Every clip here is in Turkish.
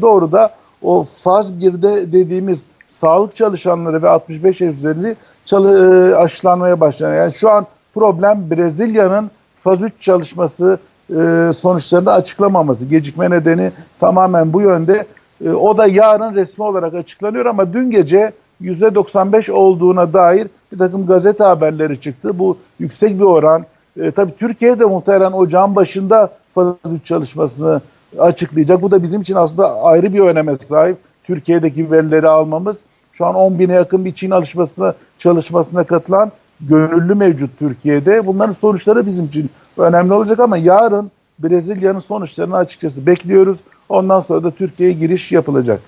doğru da o faz 1'de dediğimiz sağlık çalışanları ve 65 yaş üzerinde çalı, e, aşılanmaya başlanıyor. Yani şu an problem Brezilya'nın faz 3 çalışması e, sonuçlarını açıklamaması. Gecikme nedeni tamamen bu yönde. E, o da yarın resmi olarak açıklanıyor ama dün gece %95 olduğuna dair bir takım gazete haberleri çıktı. Bu yüksek bir oran. E, tabii Türkiye'de muhtemelen ocağın başında faz 3 çalışmasını açıklayacak. Bu da bizim için aslında ayrı bir öneme sahip. Türkiye'deki verileri almamız. Şu an 10 bine yakın bir Çin alışmasına, çalışmasına katılan gönüllü mevcut Türkiye'de. Bunların sonuçları bizim için önemli olacak ama yarın Brezilya'nın sonuçlarını açıkçası bekliyoruz. Ondan sonra da Türkiye'ye giriş yapılacak.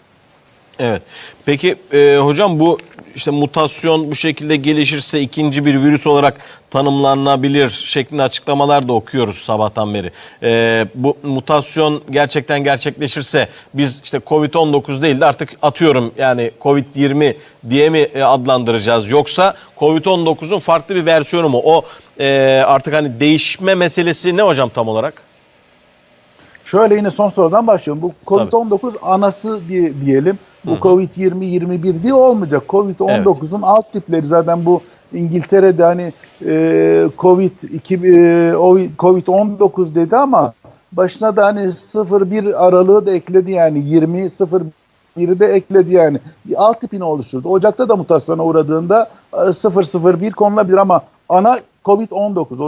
Evet. Peki e, hocam bu işte mutasyon bu şekilde gelişirse ikinci bir virüs olarak tanımlanabilir şeklinde açıklamalar da okuyoruz sabahtan beri. E, bu mutasyon gerçekten gerçekleşirse biz işte Covid-19 değil de artık atıyorum yani Covid-20 diye mi e, adlandıracağız yoksa Covid-19'un farklı bir versiyonu mu? O e, artık hani değişme meselesi ne hocam tam olarak? Şöyle yine son sorudan başlıyorum. Bu Covid-19 anası diye diyelim. Bu Covid-20-21 diye olmayacak. Covid-19'un alt tipleri zaten bu İngiltere'de hani e, Covid e, o- Covid-19 dedi ama başına da hani 0-1 aralığı da ekledi yani 20 0 biri de ekledi yani. Bir alt tipini oluşturdu. Ocak'ta da mutasyona uğradığında e, 001 konulabilir ama ana Covid-19 o